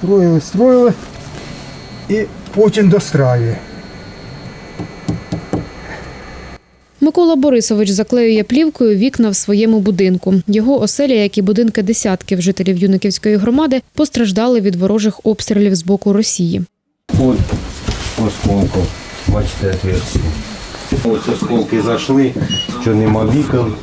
Строїли, строїли і потім достраює. Микола Борисович заклеює плівкою вікна в своєму будинку. Його оселя, як і будинки десятків жителів Юниківської громади, постраждали від ворожих обстрілів з боку Росії. От осколку, бачите, отверстие. Ось осколки зайшли, що нема вікон.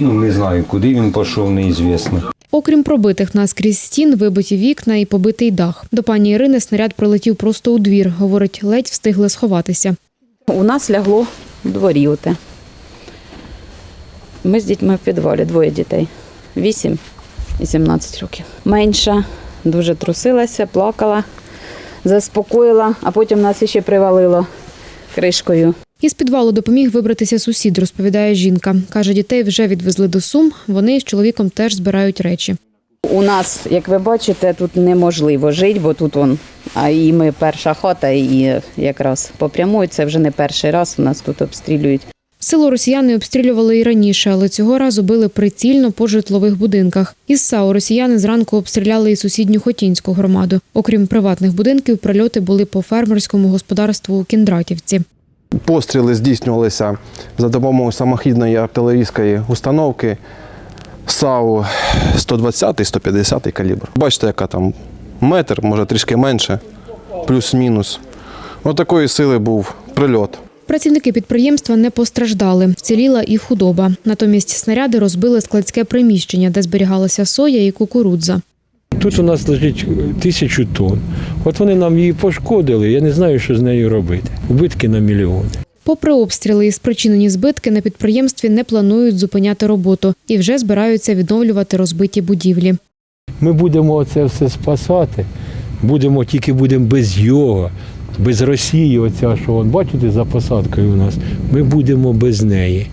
Ну, не знаю, куди він пішов, неізвісно. Окрім пробитих наскрізь стін, вибиті вікна і побитий дах. До пані Ірини снаряд прилетів просто у двір. Говорить, ледь встигли сховатися. У нас лягло в дворі оте. Ми з дітьми в підвалі, двоє дітей. 8 і 17 років. Менша дуже трусилася, плакала, заспокоїла, а потім нас іще привалило кришкою. Із підвалу допоміг вибратися сусід, розповідає жінка. Каже, дітей вже відвезли до Сум. Вони з чоловіком теж збирають речі. У нас, як ви бачите, тут неможливо жити, бо тут он, а і ми перша хата, і якраз по прямої це вже не перший раз у нас тут обстрілюють. Село росіяни обстрілювали і раніше, але цього разу били прицільно по житлових будинках. Із САУ росіяни зранку обстріляли і сусідню Хотінську громаду. Окрім приватних будинків, прильоти були по фермерському господарству у Кіндратівці. Постріли здійснювалися за допомогою самохідної артилерійської установки САУ 120-150 калібр. Бачите, яка там метр, може трішки менше, плюс-мінус. Отакої сили був прильот. Працівники підприємства не постраждали. Вціліла і худоба. Натомість снаряди розбили складське приміщення, де зберігалася соя і кукурудза. Тут у нас лежить тисячу тонн. От вони нам її пошкодили, я не знаю, що з нею робити. Убитки на мільйони. Попри обстріли і спричинені збитки, на підприємстві не планують зупиняти роботу і вже збираються відновлювати розбиті будівлі. Ми будемо це все спасати. Будемо тільки будемо без його, без Росії. Оця, що от, бачите, за посадкою у нас. Ми будемо без неї.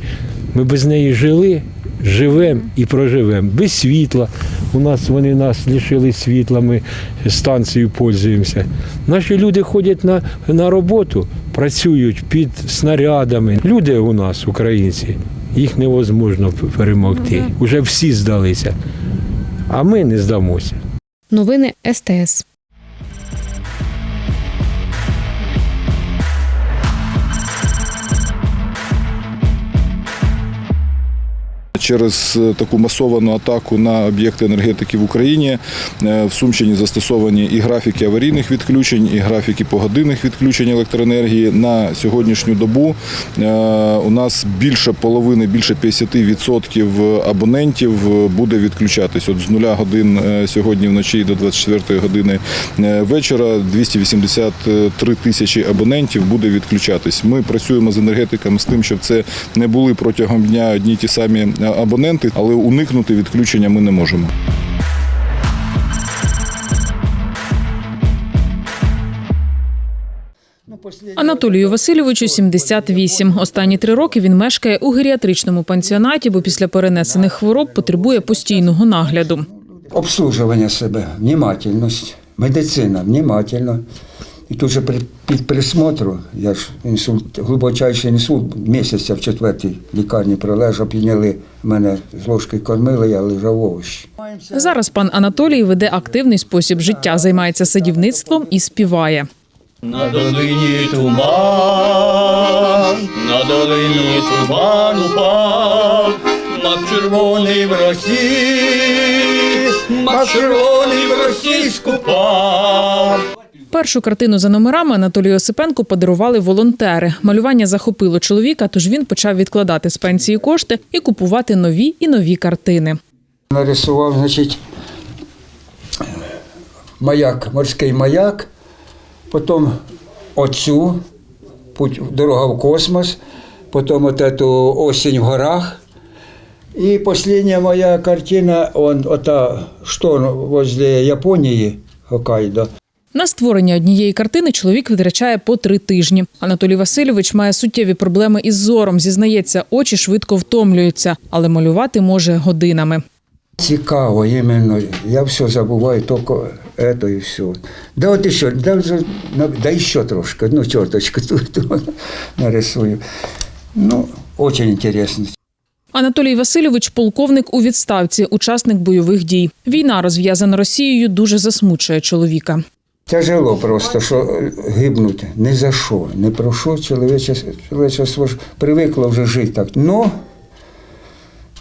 Ми без неї жили, живемо і проживемо. Без світла. У нас вони нас лишили світла, ми станцією пользуємося. Наші люди ходять на, на роботу, працюють під снарядами. Люди у нас, українці, їх невозможно перемогти. Уже всі здалися. А ми не здамося. Новини СТС. Через е, таку масовану атаку на об'єкти енергетики в Україні е, в Сумщині застосовані і графіки аварійних відключень, і графіки погодинних відключень електроенергії. На сьогоднішню добу е, у нас більше половини, більше 50% абонентів буде відключатись. От з нуля годин сьогодні вночі до 24 години вечора 283 тисячі абонентів буде відключатись. Ми працюємо з енергетиками з тим, щоб це не були протягом дня одні ті самі абоненти, але уникнути відключення ми не можемо. Анатолію Васильовичу 78. Останні три роки він мешкає у геріатричному пансіонаті, бо після перенесених хвороб потребує постійного нагляду. обслуживання себе, внимательність, медицина, внимательно. І тут же при, під присмотру, я ж інсульт, глибочайший інсульт, місяця в четвертій лікарні пролежав, підняли мене з ложки кормили, я лежав овощі. Зараз пан Анатолій веде активний спосіб життя, займається садівництвом і співає. На долині туман, на долині туман упав, мак червоний в росі, мак червоний в росі скупав. Першу картину за номерами Анатолію Осипенку подарували волонтери. Малювання захопило чоловіка, тож він почав відкладати з пенсії кошти і купувати нові і нові картини. Нарисував, значить, маяк, морський маяк, потім оцю, дорога в космос, потім от осінь в горах. І остання моя картина, он, ота шторм возле Японії, Хоккайдо. На створення однієї картини чоловік витрачає по три тижні. Анатолій Васильович має суттєві проблеми із зором. Зізнається, очі швидко втомлюються, але малювати може годинами. Цікаво, іменно. Я все забуваю, тільки це і все. Да от ще, да, вже, на- да ще трошки, одну черточку тут, нарисую. Ну, очень интересно. Анатолій Васильович полковник у відставці, учасник бойових дій. Війна, розв'язана Росією, дуже засмучує чоловіка. Тяжело просто, що е, гибнуть ні за що, ні про що чоловіче, чоловічество ж привикло вже жити так. Ну,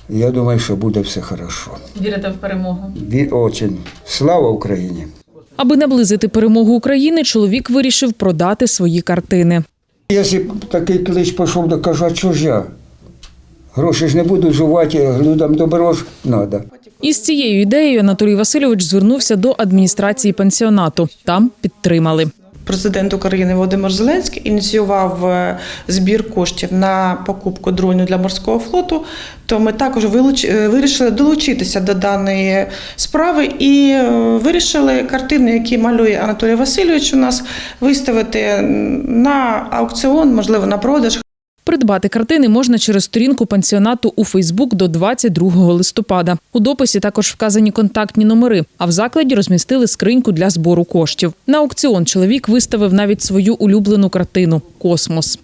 я думаю, що буде все хорошо. Вірите в перемогу? Ві- Очень. Слава Україні! Аби наблизити перемогу України, чоловік вирішив продати свої картини. Якщо б такий клич пішов, то кажу, а чого ж я? Гроші ж не буду жувати, людям добро ж треба. Із цією ідеєю Анатолій Васильович звернувся до адміністрації пансіонату. Там підтримали. Президент України Володимир Зеленський ініціював е, збір коштів на покупку дронів для морського флоту. То ми також е, вирішили долучитися до даної справи і е, вирішили картини, які малює Анатолій Васильович, у нас виставити на аукціон, можливо, на продаж. Придбати картини можна через сторінку пансіонату у Фейсбук до 22 листопада. У дописі також вказані контактні номери, а в закладі розмістили скриньку для збору коштів. На аукціон чоловік виставив навіть свою улюблену картину Космос.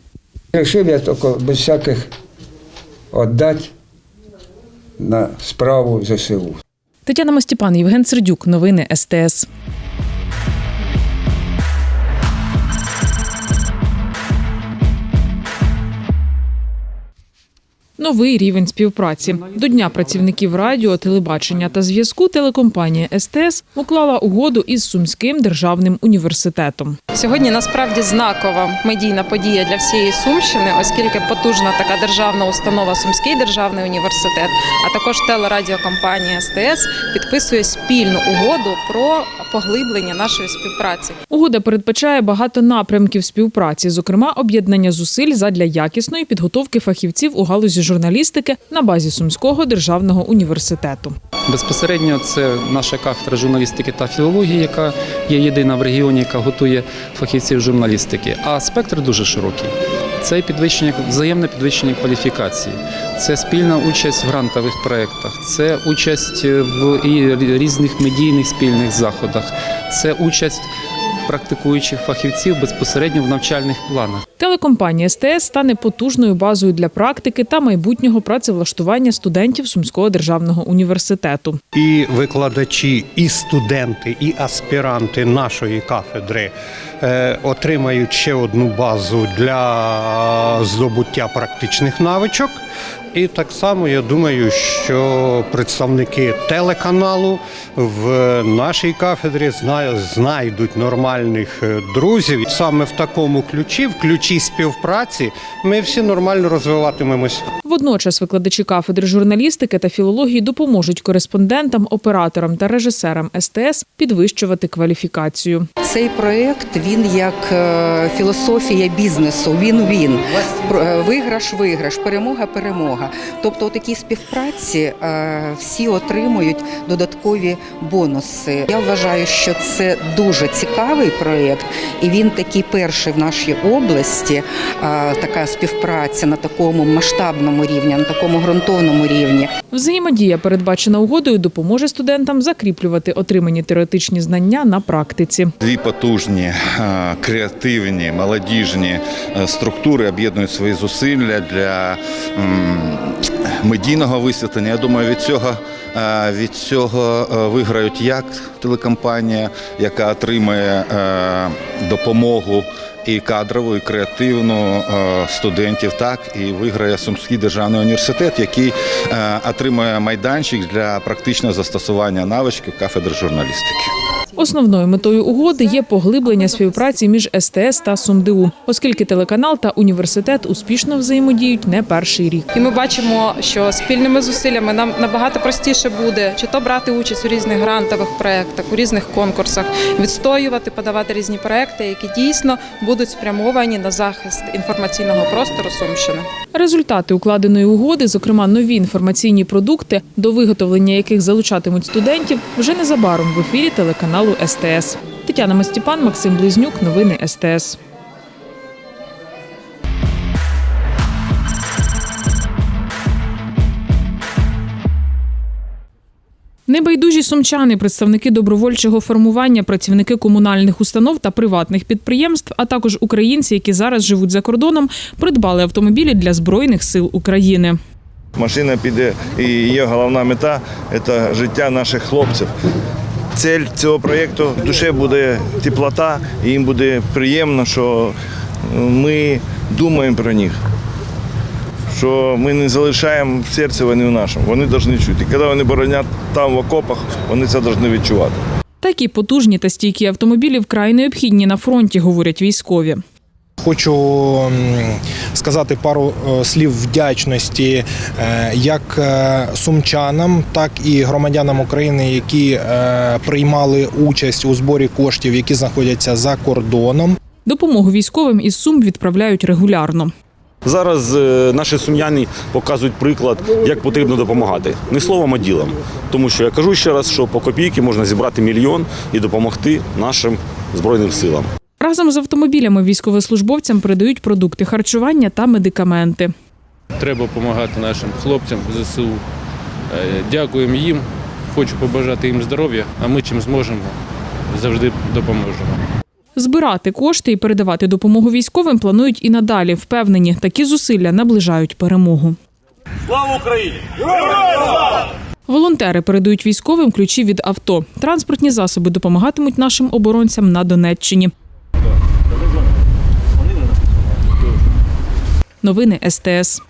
Рішив я тільки без всяких віддати на справу ЗСУ. Тетяна Мастіпан, Євген Сердюк. Новини СТС. Новий рівень співпраці до дня працівників радіо, телебачення та зв'язку телекомпанія СТС уклала угоду із Сумським державним університетом. Сьогодні насправді знакова медійна подія для всієї Сумщини, оскільки потужна така державна установа Сумський державний університет, а також телерадіокомпанія СТС підписує спільну угоду про поглиблення нашої співпраці. Угода передбачає багато напрямків співпраці, зокрема об'єднання зусиль задля якісної підготовки фахівців у галузі журналістики на базі Сумського державного університету. Безпосередньо це наша кафедра журналістики та філології, яка є єдина в регіоні, яка готує фахівців журналістики. А спектр дуже широкий. Це підвищення взаємне підвищення кваліфікації, це спільна участь в грантових проєктах, це участь в різних медійних спільних заходах, це участь практикуючих фахівців безпосередньо в навчальних планах. Телекомпанія СТС стане потужною базою для практики та майбутнього працевлаштування студентів Сумського державного університету. і викладачі, і студенти, і аспіранти нашої кафедри е, отримають ще одну базу для здобуття практичних навичок. І так само я думаю, що представники телеканалу в нашій кафедрі знайдуть нормальних е, друзів. Саме в такому ключі, в ключі співпраці, ми всі нормально розвиватимемось. Водночас викладачі кафедри журналістики та філології допоможуть кореспондентам, операторам та режисерам СТС підвищувати кваліфікацію. Цей проект він як е, філософія бізнесу. Він він виграш, виграш, перемога, перемога. Тобто, у такій співпраці е, всі отримують додаткові бонуси. Я вважаю, що це дуже цікавий проект, і він такий перший в нашій області. е, Така співпраця на такому масштабному рівні, на такому ґрунтовному рівні. Взаємодія, передбачена угодою, допоможе студентам закріплювати отримані теоретичні знання на практиці. Дві потужні, е, креативні, молодіжні структури об'єднують свої зусилля для медійного висвітлення. Я думаю, від цього, е, від цього е, виграють як телекомпанія, яка отримає е, допомогу і кадрову, і креативну студентів, так і виграє Сумський державний університет, який отримує майданчик для практичного застосування навичків кафедри журналістики. Основною метою угоди є поглиблення співпраці між СТС та СумДУ, оскільки телеканал та університет успішно взаємодіють не перший рік. І ми бачимо, що спільними зусиллями нам набагато простіше буде чи то брати участь у різних грантових проєктах, у різних конкурсах, відстоювати, подавати різні проекти, які дійсно будуть спрямовані на захист інформаційного простору Сумщини. Результати укладеної угоди, зокрема нові інформаційні продукти, до виготовлення яких залучатимуть студентів, вже незабаром в ефірі телеканалу СТС. Тетяна Мастіпан, Максим Близнюк. Новини СТС. Небайдужі сумчани, представники добровольчого формування, працівники комунальних установ та приватних підприємств, а також українці, які зараз живуть за кордоном, придбали автомобілі для збройних сил України. Машина піде, і її головна мета це життя наших хлопців. Цель цього проєкту в душі буде теплота, і їм буде приємно, що ми думаємо про них. Що ми не залишаємо в серці вони в нашому. Вони повинні чути. Коли вони боронять там в окопах, вони це повинні відчувати. Такі потужні та стійкі автомобілі вкрай необхідні на фронті, говорять військові. Хочу сказати пару е, слів вдячності е, як е, сумчанам, так і громадянам України, які приймали участь у зборі коштів, які знаходяться за кордоном. Допомогу військовим із Сум відправляють регулярно. Зараз наші сум'яни показують приклад, як потрібно допомагати. Не словом, а ділом. Тому що я кажу ще раз, що по копійки можна зібрати мільйон і допомогти нашим збройним силам. Разом з автомобілями військовослужбовцям передають продукти харчування та медикаменти. Треба допомагати нашим хлопцям ЗСУ. Е, Дякуємо їм. Хочу побажати їм здоров'я, а ми чим зможемо, завжди допоможемо. Збирати кошти і передавати допомогу військовим планують і надалі. Впевнені, такі зусилля наближають перемогу. Слава Україні! Волонтери передають військовим ключі від авто. Транспортні засоби допомагатимуть нашим оборонцям на Донеччині. Новини СТС.